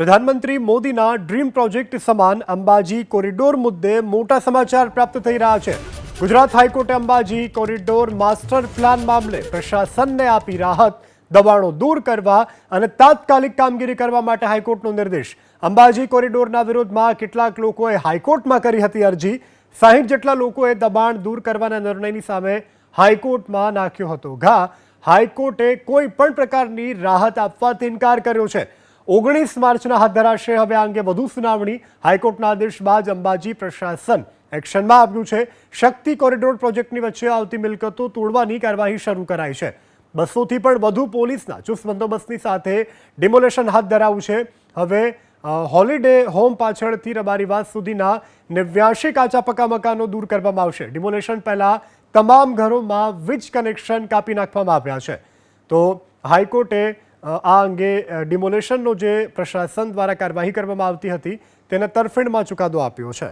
પ્રધાનમંત્રી મોદીના dream project સમાન અંબાજી કોરિડોર મુદ્દે મોટા સમાચાર પ્રાપ્ત થઈ રહ્યા છે. ગુજરાત હાઈકોર્ટે અંબાજી કોરિડોર માસ્ટર પ્લાન મામલે પ્રશાસનને આપી રાહત, દબાણો દૂર કરવા અને તાત્કાલિક કામગીરી કરવા માટે હાઈકોર્ટનો નિર્દેશ. અંબાજી કોરિડોરના વિરોધમાં કેટલાક લોકોએ હાઈકોર્ટમાં કરી હતી અરજી. સાહીઠ જેટલા લોકોએ દબાણ દૂર કરવાના નિર્ણયની સામે હાઈકોર્ટમાં નાખ્યો હતો ઘા. હાઈકોર્ટે કોઈ પણ પ્રકારની રાહત આપવાથી ઇનકાર કર્યો છે. ઓગણીસ માર્ચના હાથ ધરાશે. હવે આ અંગે વધુ સુનાવણી હાઈકોર્ટના આદેશ બાદ અંબાજી પ્રશાસન એક્શનમાં આવ્યું છે. શક્તિ કોરિડોર પ્રોજેક્ટની વચ્ચે આવતી મિલકતો તોડવાની કાર્યવાહી શરૂ કરાઈ છે. બસોથી પણ વધુ પોલીસના ચુસ્ત બંદોબસ્તની સાથે ડિમોલેશન હાથ ધરાવું છે. હવે હોલિડે હોમ પાછળથી રબારીવાસ સુધીના નેવ્યાશી કાચા પકા મકાનો દૂર કરવામાં આવશે. ડિમોલેશન પહેલા તમામ ઘરોમાં વીજ કનેક્શન કાપી નાખવામાં આવ્યા છે. તો હાઈકોર્ટે આ અંગે ડિમોલેશનનો જે પ્રશાસન દ્વારા કાર્યવાહી કરવામાં આવતી હતી, તેને તરફેણમાં ચુકાદો આપ્યો છે.